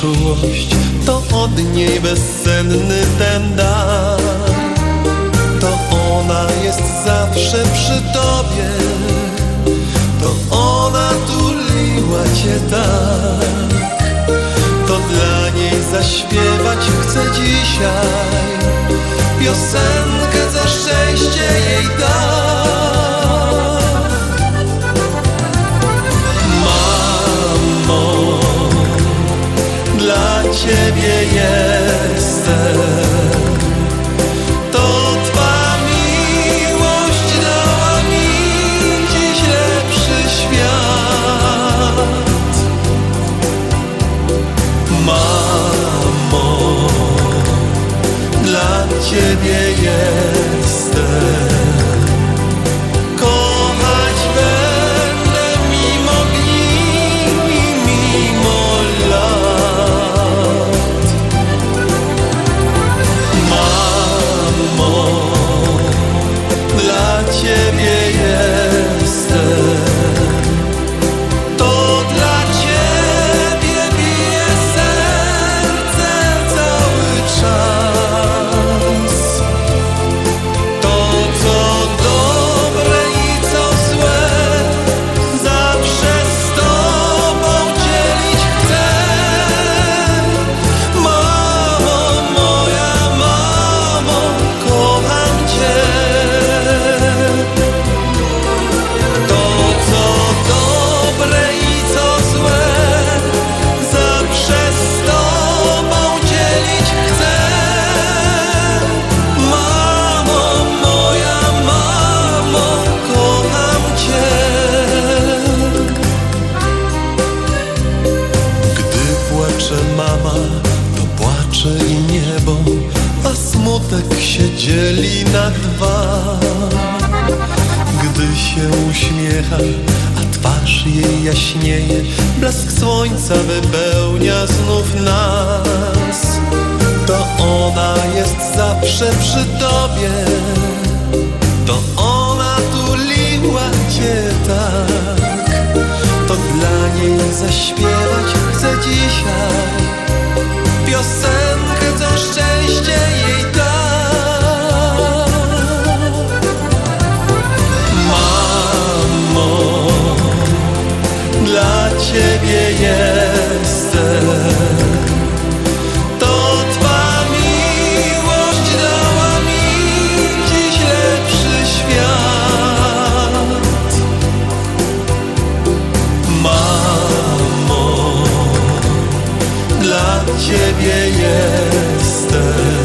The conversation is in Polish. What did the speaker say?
To od niej bezsenny ten dar. To ona jest zawsze przy tobie To ona tuliła cię tak. To dla niej zaśpiewać chcę dzisiaj Piosenkę za szczęście jej dam lepszy świat. Mamo, dla Ciebie jestem. Dzieli na dwa. Gdy się uśmiecha, a twarz jej jaśnieje, blask słońca wypełnia znów nas. To ona jest zawsze przy tobie, to ona tuliła cię tak. To dla niej zaśpiewać chcę dzisiaj ciebie jestem. To twa miłość dała mi dziś lepszy świat. Mamo, dla ciebie jestem.